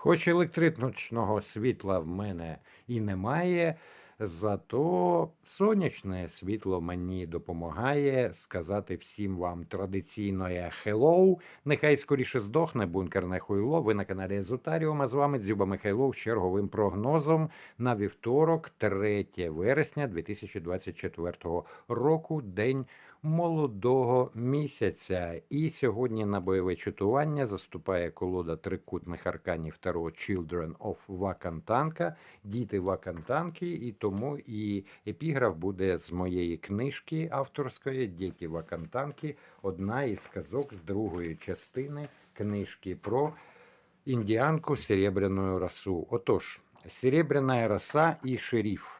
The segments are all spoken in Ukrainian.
Хоч електричного світла в мене і немає, зато сонячне світло мені допомагає сказати всім вам традиційне «Hello». Нехай скоріше здохне бункерне хуйло. Ви на каналі Езотаріум, а з вами Дзюба Михайлов з черговим прогнозом на вівторок, 3 вересня 2024 року, день молодого місяця. І сьогодні на бойове чутування заступає колода трикутних арканів Таро Children of Вакантанка, діти Вакантанки, і тому і епіграф буде з моєї книжки авторської Діти Вакантанки, одна із казок з другої частини книжки про індіанку Серебряную росу. Отож, Серебряная роса и шериф.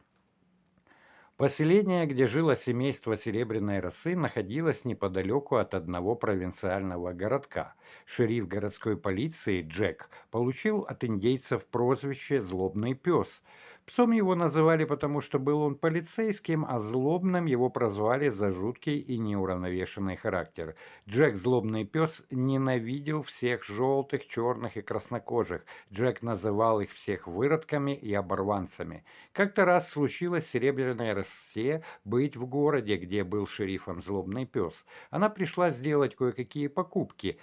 Поселение, где жило семейство Серебряной росы, находилось неподалеку от одного провинциального городка. Шериф городской полиции Джек получил от индейцев прозвище «Злобный пес». Псом его называли потому, что был он полицейским, а злобным его прозвали за жуткий и неуравновешенный характер. Джек, злобный пес, ненавидел всех желтых, черных и краснокожих. Джек называл их всех выродками и оборванцами. Как-то раз случилось Серебряной росе быть в городе, где был шерифом злобный пес. Она пришла сделать кое-какие покупки.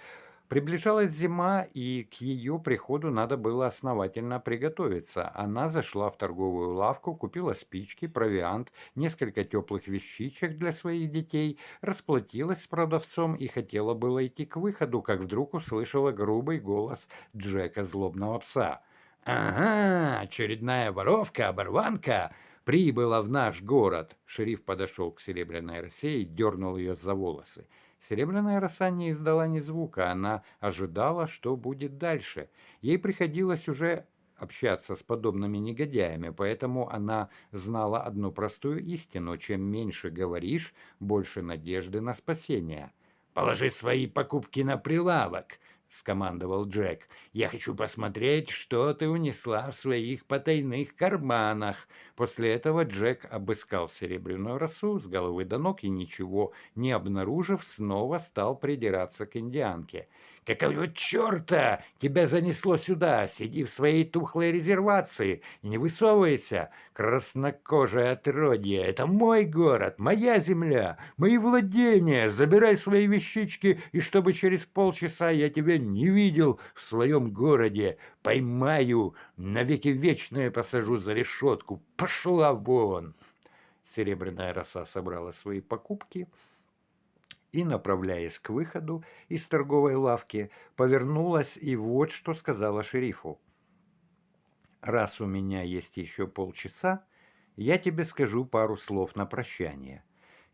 Приближалась зима, и к ее приходу надо было основательно приготовиться. Она зашла в торговую лавку, купила спички, провиант, несколько теплых вещичек для своих детей, расплатилась с продавцом и хотела было идти к выходу, как вдруг услышала грубый голос Джека злобного пса. «Ага, очередная воровка, оборванка!» прибыла в наш город. Шериф подошел к Серебряной росе и дернул ее за волосы. Серебряная роса не издала ни звука, она ожидала, что будет дальше. Ей приходилось уже общаться с подобными негодяями, поэтому она знала одну простую истину. Чем меньше говоришь, больше надежды на спасение. «Положи свои покупки на прилавок», — скомандовал Джек. «Я хочу посмотреть, что ты унесла в своих потайных карманах». После этого Джек обыскал серебряную росу с головы до ног и, ничего не обнаружив, снова стал придираться к индианке. «Какого черта тебя занесло сюда? Сиди в своей тухлой резервации и не высовывайся, краснокожее отродье. Это мой город, моя земля, мои владения. Забирай свои вещички, и чтобы через полчаса я тебя не видел в своем городе, поймаю, навеки вечное посажу за решетку. Пошла вон!» Серебряная роса собрала свои покупки и, направляясь к выходу из торговой лавки, повернулась и вот что сказала шерифу. «Раз у меня есть еще полчаса, я тебе скажу пару слов на прощание.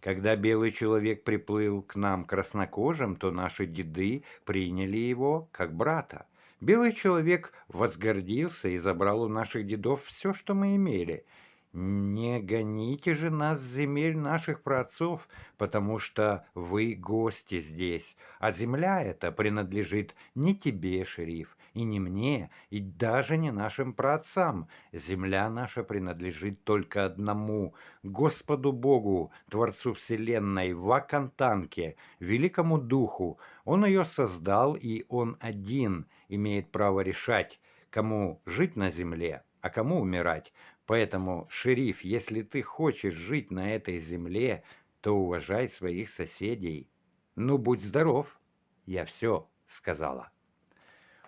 Когда белый человек приплыл к нам краснокожим, то наши деды приняли его как брата. Белый человек возгордился и забрал у наших дедов все, что мы имели. Не гоните же нас с земель наших праотцов, потому что вы гости здесь, а земля эта принадлежит не тебе, шериф, и не мне, и даже не нашим праотцам. Земля наша принадлежит только одному, Господу Богу, Творцу Вселенной, Вакантанке, Великому Духу. Он ее создал, и Он один имеет право решать, кому жить на земле, а кому умирать. Поэтому, шериф, если ты хочешь жить на этой земле, то уважай своих соседей. Ну, будь здоров, я все сказала.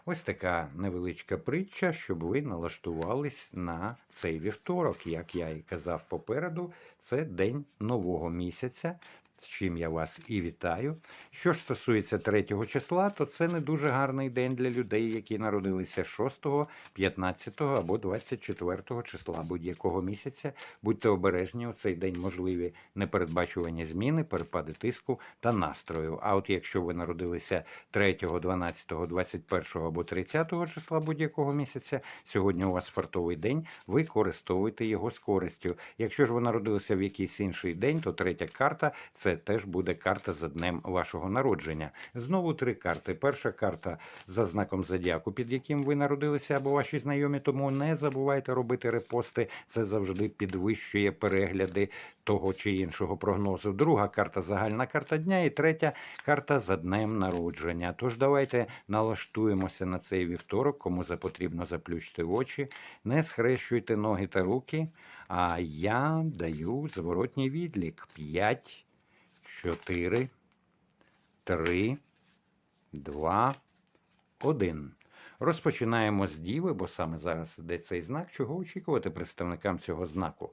Ось така невеличка притча, щоб ви налаштувались на цей вівторок. Як я і казав попереду, це день нового місяця, з чим я вас і вітаю. Що ж стосується 3 числа, то це не дуже гарний день для людей, які народилися 6, 15 або 24 числа будь-якого місяця. Будьте обережні, у цей день можливі непередбачувані зміни, перепади тиску та настрою. А от якщо ви народилися 3, 12, 21 або 30 числа будь-якого місяця, сьогодні у вас фартовий день, ви використовуйте його з користю. Якщо ж ви народилися в якийсь інший день, то третя карта це теж буде карта за днем вашого народження. Знову три карти. Перша карта за знаком зодіаку, під яким ви народилися або ваші знайомі. Тому не забувайте робити репости. Це завжди підвищує перегляди того чи іншого прогнозу. Друга карта загальна карта дня, і третя карта за днем народження. Тож давайте налаштуємося на цей вівторок, кому за потрібно заплющити очі, не схрещуйте ноги та руки. А я даю зворотній відлік: 5, 4, 3, 2, 1. Розпочинаємо з діви, бо саме зараз іде цей знак. Чого очікувати представникам цього знаку?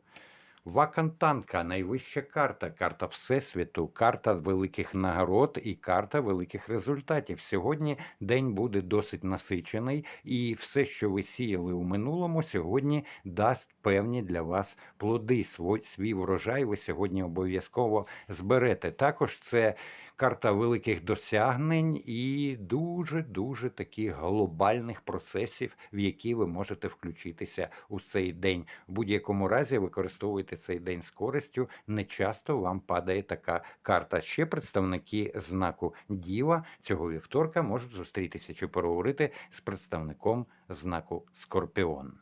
Вакантанка найвища карта, карта Всесвіту, карта великих нагород і карта великих результатів. Сьогодні день буде досить насичений, і все, що ви сіяли у минулому, сьогодні дасть певні для вас плоди. Свій врожай ви сьогодні обов'язково зберете. Також це карта великих досягнень і дуже-дуже таких глобальних процесів, в які ви можете включитися у цей день. В будь-якому разі використовуйте цей день з користю. Не часто вам падає така карта. Ще представники знаку Діва цього вівторка можуть зустрітися чи поговорити з представником знаку Скорпіон.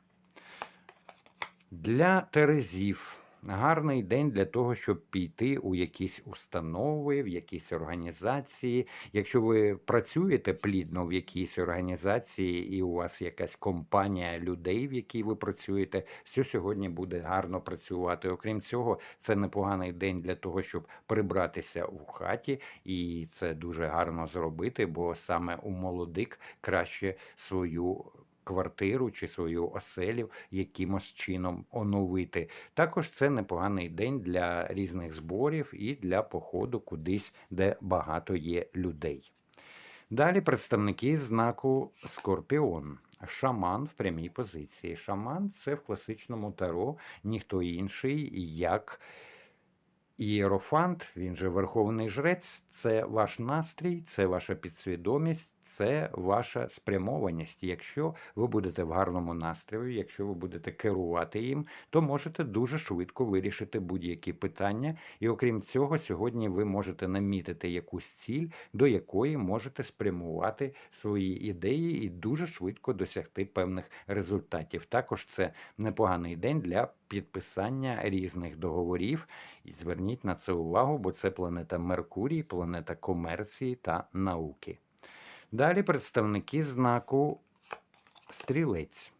Для Терезів гарний день для того, щоб піти у якісь установи, в якісь організації. Якщо ви працюєте плідно в якійсь організації, і у вас якась компанія людей, в якій ви працюєте, все сьогодні буде гарно працювати. Окрім цього, це непоганий день для того, щоб прибратися у хаті, і це дуже гарно зробити, бо саме у молодик краще свою квартиру чи свою оселю якимось чином оновити. Також це непоганий день для різних зборів і для походу кудись, де багато є людей. Далі представники знаку Скорпіон. Шаман в прямій позиції. Шаман це в класичному таро ніхто інший, як Ієрофант, він же Верховний Жрець, це ваш настрій, це ваша підсвідомість, це ваша спрямованість. Якщо ви будете в гарному настрої, якщо ви будете керувати їм, то можете дуже швидко вирішити будь-які питання. І окрім цього, сьогодні ви можете намітити якусь ціль, до якої можете спрямувати свої ідеї і дуже швидко досягти певних результатів. Також це непоганий день для підписання різних договорів. І зверніть на це увагу, бо це планета Меркурій, планета комерції та науки. Далі представники знаку стрілець.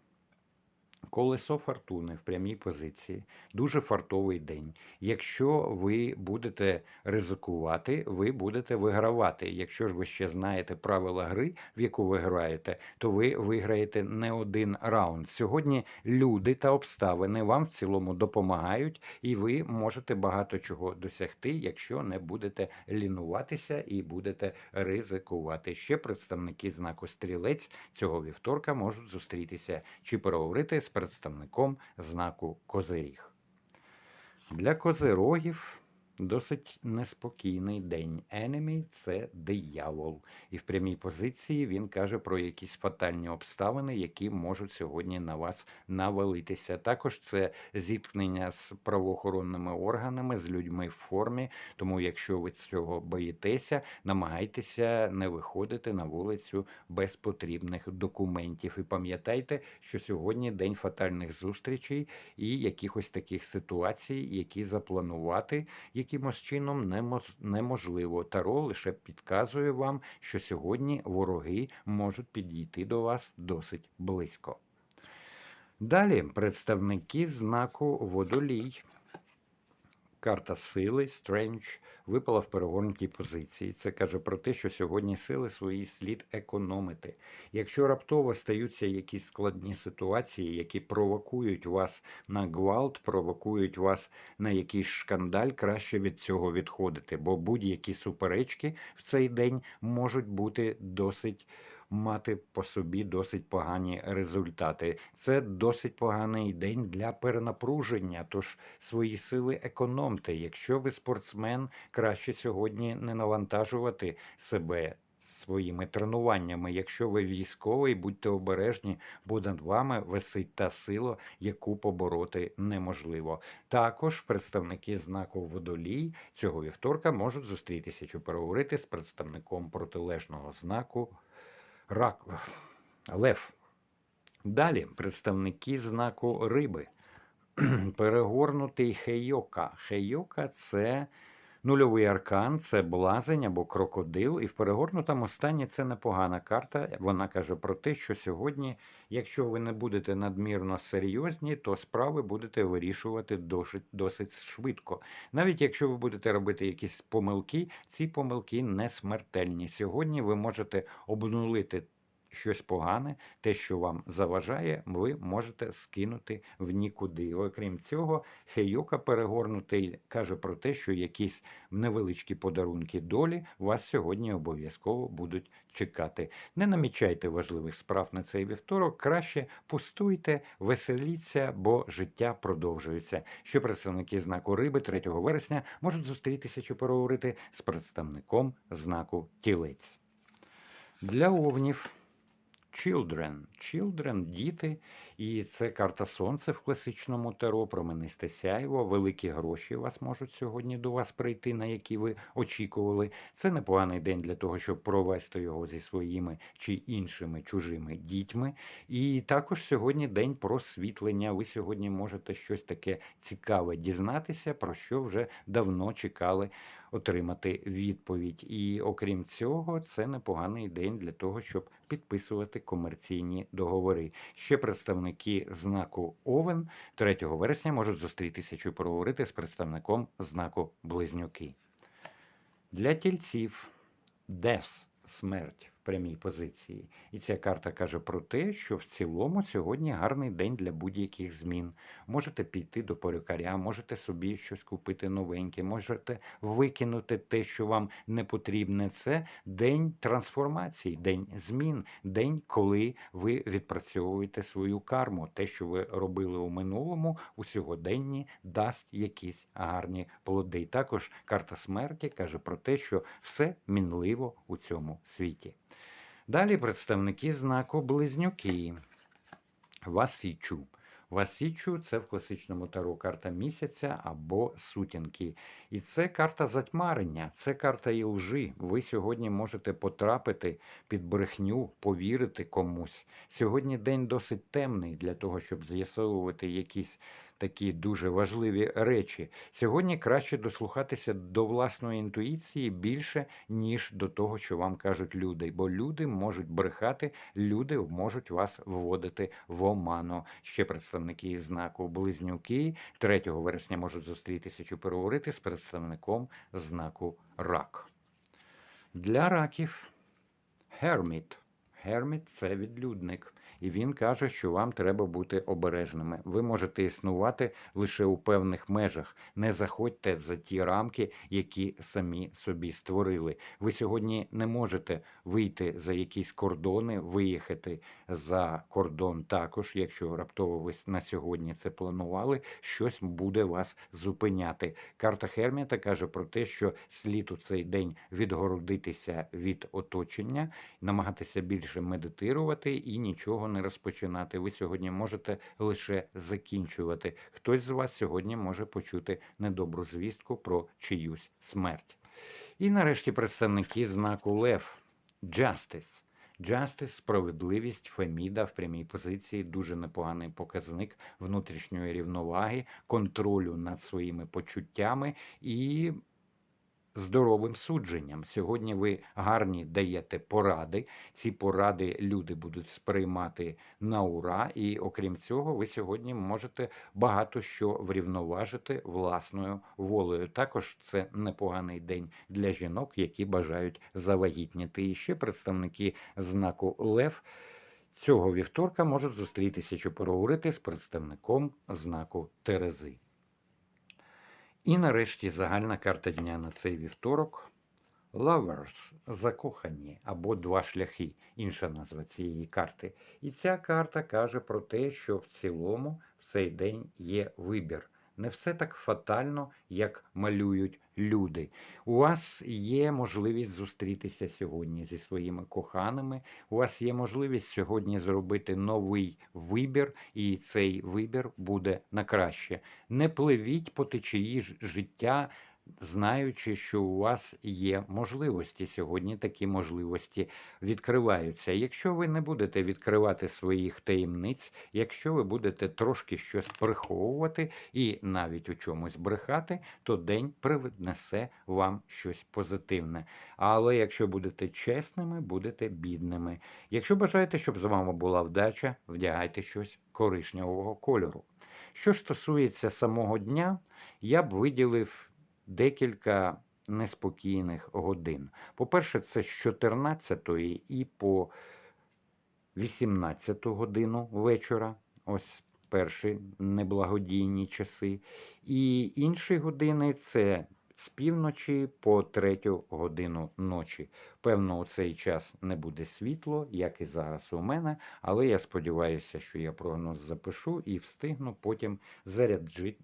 Колесо фортуни в прямій позиції. Дуже фартовий день. Якщо ви будете ризикувати, ви будете вигравати. Якщо ж ви ще знаєте правила гри, в яку ви граєте, то ви виграєте не один раунд. Сьогодні люди та обставини вам в цілому допомагають, і ви можете багато чого досягти, якщо не будете лінуватися і будете ризикувати. Ще представники знаку стрілець цього вівторка можуть зустрітися чи переговорити з представником знаку Козиріг. Для козирогів досить неспокійний день. Enemy – це диявол. І в прямій позиції він каже про якісь фатальні обставини, які можуть сьогодні на вас навалитися. Також це зіткнення з правоохоронними органами, з людьми в формі. Тому, якщо ви цього боїтеся, намагайтеся не виходити на вулицю без потрібних документів. І пам'ятайте, що сьогодні день фатальних зустрічей і якихось таких ситуацій, які запланувати якимось чином неможливо. Таро лише підказує вам, що сьогодні вороги можуть підійти до вас досить близько. Далі представники знаку водолій. Карта сили Strange випала в перегорнутій позиції. Це каже про те, що сьогодні сили свої слід економити. Якщо раптово стаються якісь складні ситуації, які провокують вас на гвалт, провокують вас на якийсь шкандаль, краще від цього відходити, бо будь-які суперечки в цей день можуть бути досить мати по собі досить погані результати. Це досить поганий день для перенапруження. Тож свої сили економте. Якщо ви спортсмен, краще сьогодні не навантажувати себе своїми тренуваннями. Якщо ви військовий, будьте обережні, бо над вами висить та сила, яку побороти неможливо. Також представники знаку водолій цього вівторка можуть зустрітися чи переговорити з представником протилежного знаку рак. Лев. Далі представники знаку риби. Перегорнутий хейока. Хейока це нульовий аркан, це блазень або крокодил. І в перегорнутому стані це непогана карта. Вона каже про те, що сьогодні, якщо ви не будете надмірно серйозні, то справи будете вирішувати досить, досить швидко. Навіть якщо ви будете робити якісь помилки, ці помилки не смертельні. Сьогодні ви можете обнулити щось погане, те, що вам заважає, ви можете скинути в нікуди. Окрім цього, Хейока перегорнутий каже про те, що якісь невеличкі подарунки долі вас сьогодні обов'язково будуть чекати. Не намічайте важливих справ на цей вівторок, краще пустуйте, веселіться, бо життя продовжується. Що представники знаку риби 3 вересня можуть зустрітися чи переговорити з представником знаку тілець. Для овнів Children. Children – діти, і це карта сонця в класичному таро, променисте сяйво, великі гроші вас можуть сьогодні до вас прийти, на які ви очікували. Це непоганий день для того, щоб провести його зі своїми чи іншими чужими дітьми. І також сьогодні день просвітлення. Ви сьогодні можете щось таке цікаве дізнатися, про що вже давно чекали отримати відповідь. І окрім цього, це непоганий день для того, щоб підписувати комерційні договори. Ще представники знаку Овен 3 вересня можуть зустрітися чи проговорити з представником знаку Близнюки. Для тільців Дес смерть прямій позиції. І ця карта каже про те, що в цілому сьогодні гарний день для будь-яких змін. Можете піти до перукаря, можете собі щось купити новеньке, можете викинути те, що вам не потрібне. Це день трансформації, день змін, день, коли ви відпрацьовуєте свою карму. Те, що ви робили у минулому, у сьогоденні дасть якісь гарні плоди. Також карта смерті каже про те, що все мінливо у цьому світі. Далі представники знаку Близнюки. Васічу. Васічу це в класичному таро карта місяця або сутінки. І це карта затьмарення, це карта і лжи. Ви сьогодні можете потрапити під брехню, повірити комусь. Сьогодні день досить темний для того, щоб з'ясовувати якісь такі дуже важливі речі. Сьогодні краще дослухатися до власної інтуїції більше, ніж до того, що вам кажуть люди. Бо люди можуть брехати, люди можуть вас вводити в оману. Ще представники знаку Близнюки 3 вересня можуть зустрітися чи переговорити з представником знаку Рак. Для раків Герміт. Герміт це відлюдник. І він каже, що вам треба бути обережними. Ви можете існувати лише у певних межах. Не заходьте за ті рамки, які самі собі створили. Ви сьогодні не можете вийти за якісь кордони, виїхати за кордон також, якщо раптово ви на сьогодні це планували, щось буде вас зупиняти. Карта Херміта каже про те, що слід у цей день відгородитися від оточення, намагатися більше медитирувати і нічого не розпочинати. Ви сьогодні можете лише закінчувати. Хтось з вас сьогодні може почути недобру звістку про чиюсь смерть. І нарешті представники знаку Лев Justice. Justice – справедливість, Феміда в прямій позиції дуже непоганий показник внутрішньої рівноваги, контролю над своїми почуттями і здоровим судженням. Сьогодні ви гарні даєте поради. Ці поради люди будуть сприймати на ура, і окрім цього, ви сьогодні можете багато що врівноважити власною волею. Також це непоганий день для жінок, які бажають завагітніти. І ще представники знаку Лев. Цього вівторка можуть зустрітися чи переговорити з представником знаку Терези. І нарешті загальна карта дня на цей вівторок. Lovers – закохані або два шляхи, інша назва цієї карти. І ця карта каже про те, що в цілому в цей день є вибір. Не все так фатально, як малюють люди. У вас є можливість зустрітися сьогодні зі своїми коханими. У вас є можливість сьогодні зробити новий вибір, і цей вибір буде на краще. Не пливіть по течії життя, знаючи, що у вас є можливості. Сьогодні такі можливості відкриваються. Якщо ви не будете відкривати своїх таємниць, якщо ви будете трошки щось приховувати і навіть у чомусь брехати, то день принесе вам щось позитивне. Але якщо будете чесними, будете бідними. Якщо бажаєте, щоб з вами була вдача, вдягайте щось коричневого кольору. Що стосується самого дня, я б виділив декілька неспокійних годин. По-перше, це з 14 і по 18 годину вечора. Ось перші неблагодійні часи. І інші години це з півночі по третю годину ночі. Певно, у цей час не буде світло, як і зараз у мене, але я сподіваюся, що я прогноз запишу і встигну потім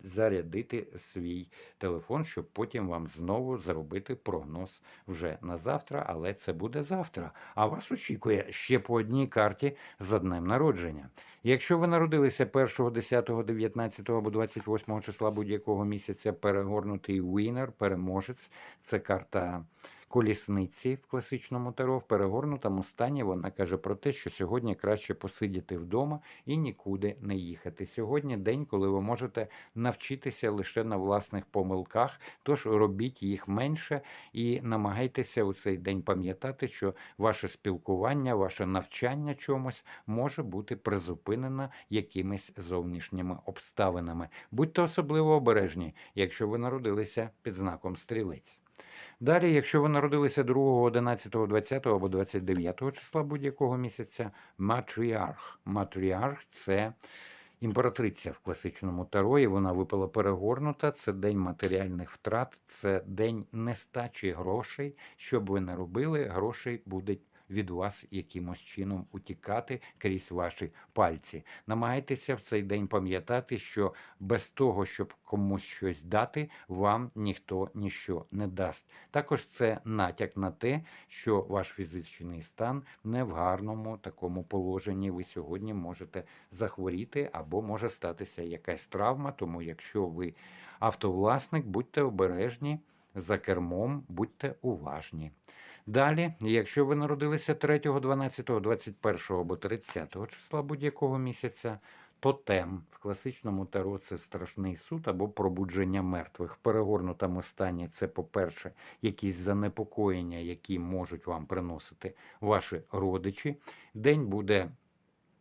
зарядити свій телефон, щоб потім вам знову зробити прогноз вже на завтра, але це буде завтра. А вас очікує ще по одній карті за днем народження. Якщо ви народилися 1, 10, 19 або 28 числа будь-якого місяця, перегорнутий Winner, переможець, це карта колісниці в класичному таро. В перегорнутому стані вона каже про те, що сьогодні краще посидіти вдома і нікуди не їхати. Сьогодні день, коли ви можете навчитися лише на власних помилках, тож робіть їх менше і намагайтеся у цей день пам'ятати, що ваше спілкування, ваше навчання чомусь може бути призупинено якимись зовнішніми обставинами. Будьте особливо обережні, якщо ви народилися під знаком стрілець. Далі, якщо ви народилися 2, 11, 20 або 29 числа будь-якого місяця, матріарх. Матріарх це імператриця в класичному тарої. вона випала перегорнута. Це день матеріальних втрат, це день нестачі грошей. Що б ви не робили, грошей будуть від вас якимось чином утікати крізь ваші пальці. Намагайтеся в цей день пам'ятати, що без того, щоб комусь щось дати, вам ніхто ніщо не дасть. Також це натяк на те, що ваш фізичний стан не в гарному такому положенні. Ви сьогодні можете захворіти або може статися якась травма. Тому, якщо ви автовласник, будьте обережні за кермом, будьте уважні. Далі, якщо ви народилися 3, 12, 21 або 30 числа будь-якого місяця, тотем в класичному таро це страшний суд або пробудження мертвих. В перегорнутому стані це, по-перше, якісь занепокоєння, які можуть вам приносити ваші родичі. День буде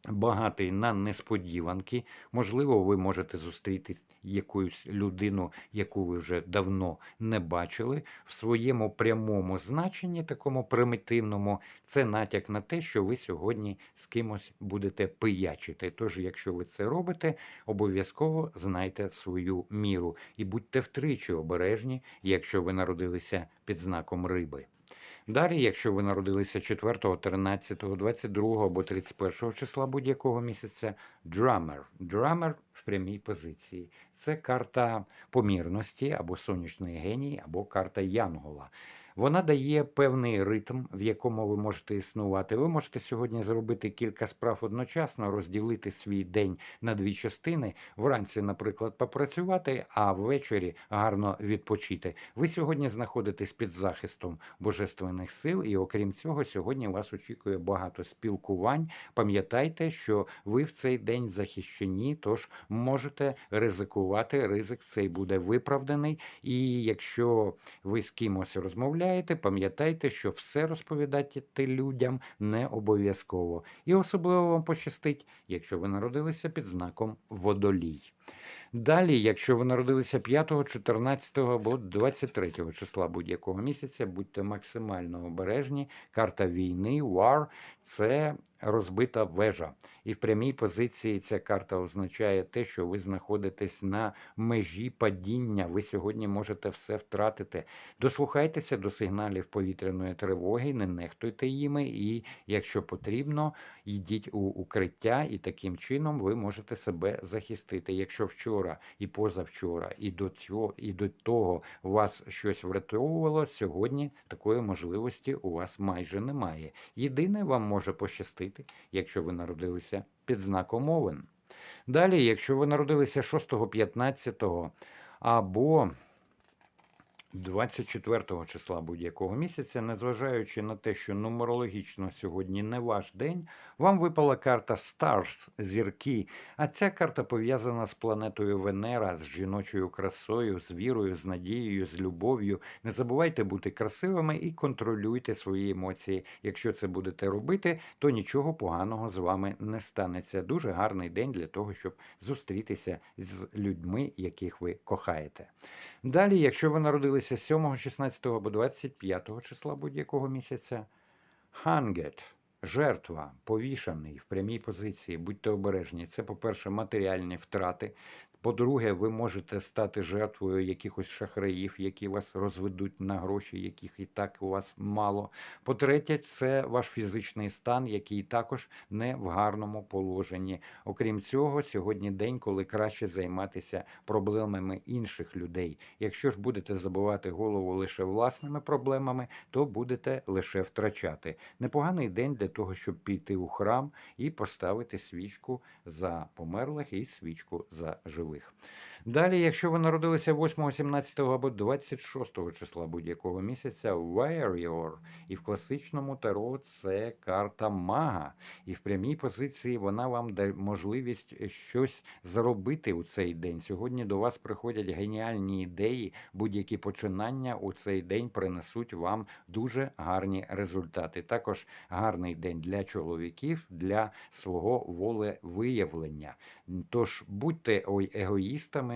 багатий на несподіванки. Можливо, ви можете зустріти якусь людину, яку ви вже давно не бачили. В своєму прямому значенні, такому примітивному, це натяк на те, що ви сьогодні з кимось будете пиячити. Тож, якщо ви це робите, обов'язково знайте свою міру і будьте втричі обережні, якщо ви народилися під знаком риби. Далі, якщо ви народилися 4, 13, 22 або 31 числа будь-якого місяця, драмер. Драмер в прямій позиції. Це карта помірності або сонячної генії, або карта Янгола. Вона дає певний ритм, в якому ви можете існувати. Ви можете сьогодні зробити кілька справ одночасно, розділити свій день на дві частини. Вранці, наприклад, попрацювати, а ввечері гарно відпочити. Ви сьогодні знаходитесь під захистом божественних сил, і окрім цього, сьогодні вас очікує багато спілкувань. Пам'ятайте, що ви в цей день захищені, тож можете ризикувати. Ризик цей буде виправданий. І якщо ви з кимось розмовляєте, пам'ятайте, що все розповідати людям не обов'язково. І особливо вам пощастить, якщо ви народилися під знаком водолій. Далі, якщо ви народилися 5, 14 або 23 числа будь-якого місяця, будьте максимально обережні. Карта війни, war – це розбита вежа. І в прямій позиції ця карта означає те, що ви знаходитесь на межі падіння. Ви сьогодні можете все втратити. Дослухайтеся до сигналів повітряної тривоги, не нехтуйте їми, і якщо потрібно, йдіть у укриття, і таким чином ви можете себе захистити. Якщо вчора вчора, і позавчора, і до цього, і до того вас щось врятовувало. Сьогодні такої можливості у вас майже немає. Єдине вам може пощастити, якщо ви народилися під знаком Овен. Далі, якщо ви народилися 6, 15 або 24 числа будь-якого місяця, незважаючи на те, що нумерологічно сьогодні не ваш день, вам випала карта Stars зірки. А ця карта пов'язана з планетою Венера, з жіночою красою, з вірою, з надією, з любов'ю. Не забувайте бути красивими і контролюйте свої емоції. Якщо це будете робити, то нічого поганого з вами не станеться. Дуже гарний день для того, щоб зустрітися з людьми, яких ви кохаєте. Далі, якщо ви народилися 7, 16 або 25 числа будь-якого місяця, hanged – жертва, повішаний в прямій позиції, будьте обережні. Це, по-перше, матеріальні втрати. По-друге, ви можете стати жертвою якихось шахраїв, які вас розведуть на гроші, яких і так у вас мало. По-третє, це ваш фізичний стан, який також не в гарному положенні. Окрім цього, сьогодні день, коли краще займатися проблемами інших людей. Якщо ж будете забивати голову лише власними проблемами, то будете лише втрачати. Непоганий день для того, щоб піти у храм і поставити свічку за померлих і свічку за живих цифрових. Далі, якщо ви народилися 8, 17 або 26 числа будь-якого місяця, Warrior, і в класичному таро це карта мага. І в прямій позиції вона вам дає можливість щось зробити у цей день. Сьогодні до вас приходять геніальні ідеї, будь-які починання у цей день принесуть вам дуже гарні результати. Також гарний день для чоловіків, для свого волевиявлення. Тож будьте ой, егоїстами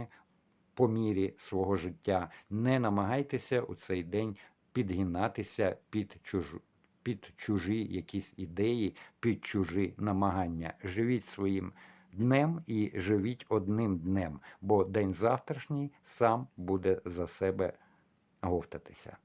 по мірі свого життя, не намагайтеся у цей день підгинатися під чужу. Під чужі якісь ідеї, під чужі намагання. Живіть своїм днем і живіть одним днем, бо день завтрашній сам буде за себе говтатися.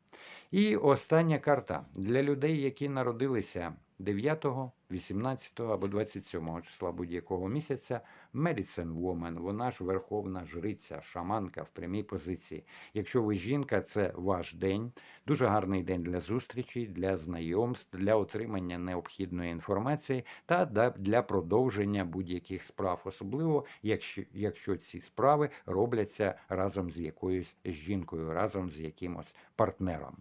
І остання карта для людей, які народилися 9, 18 або 27 числа будь-якого місяця. Medicine Woman, вона ж верховна жриця, шаманка в прямій позиції. Якщо ви жінка, це ваш день. Дуже гарний день для зустрічей, для знайомств, для отримання необхідної інформації та для продовження будь-яких справ, особливо якщо, якщо ці справи робляться разом з якоюсь жінкою, разом з якимось партнером.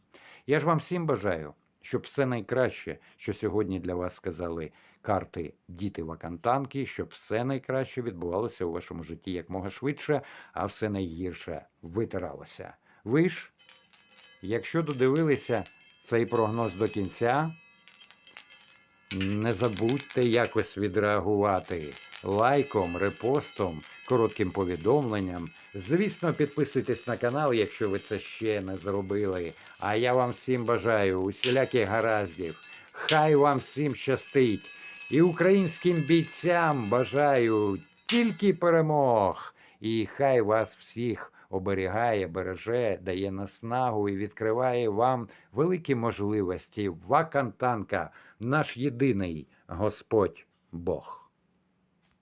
Я ж вам всім бажаю, щоб все найкраще, що сьогодні для вас сказали карти діти вакантанки, щоб все найкраще відбувалося у вашому житті якмога швидше, а все найгірше витиралося. Ви ж, якщо додивилися цей прогноз до кінця, не забудьте якось відреагувати лайком, репостом, коротким повідомленням. Звісно, підписуйтесь на канал, якщо ви це ще не зробили. А я вам всім бажаю усіляких гараздів. Хай вам всім щастить. І українським бійцям бажаю тільки перемог. І хай вас всіх оберігає, береже, дає наснагу і відкриває вам великі можливості. Вакантанка, наш єдиний Господь Бог.